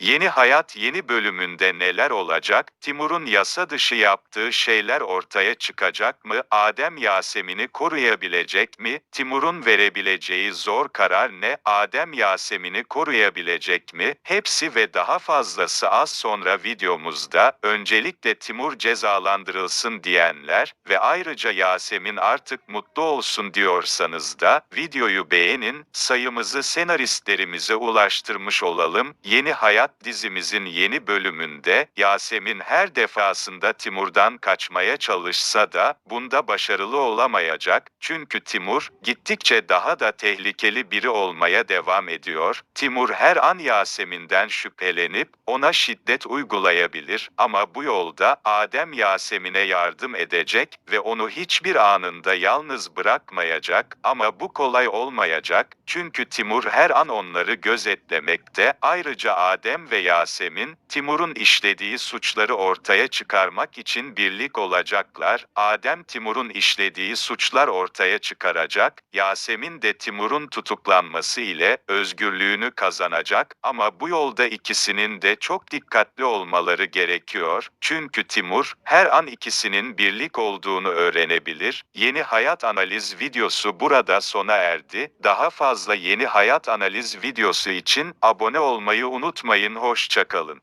Yeni Hayat yeni bölümünde neler olacak? Timur'un yasa dışı yaptığı şeyler ortaya çıkacak mı? Adem Yasemin'i koruyabilecek mi? Timur'un verebileceği zor karar ne? Adem Yasemin'i koruyabilecek mi? Hepsi ve daha fazlası az sonra videomuzda. Öncelikle Timur cezalandırılsın diyenler ve ayrıca Yasemin artık mutlu olsun diyorsanız da videoyu beğenin, sayımızı senaristlerimize ulaştırmış olalım. Yeni Hayat dizimizin yeni bölümünde Yasemin her defasında Timur'dan kaçmaya çalışsa da bunda başarılı olamayacak. Çünkü Timur gittikçe daha da tehlikeli biri olmaya devam ediyor. Timur her an Yasemin'den şüphelenip ona şiddet uygulayabilir ama bu yolda Adem Yasemin'e yardım edecek ve onu hiçbir anında yalnız bırakmayacak ama bu kolay olmayacak çünkü Timur her an onları gözetlemekte. Ayrıca Adem ve Yasemin, Timur'un işlediği suçları ortaya çıkarmak için birlik olacaklar. Adem Timur'un işlediği suçlar ortaya çıkaracak. Yasemin de Timur'un tutuklanması ile özgürlüğünü kazanacak ama bu yolda ikisinin de çok dikkatli olmaları gerekiyor. Çünkü Timur her an ikisinin birlik olduğunu öğrenebilir. Yeni hayat analiz videosu burada sona erdi. Daha fazla yeni hayat analiz videosu için abone olmayı unutmayın. Hoşçakalın.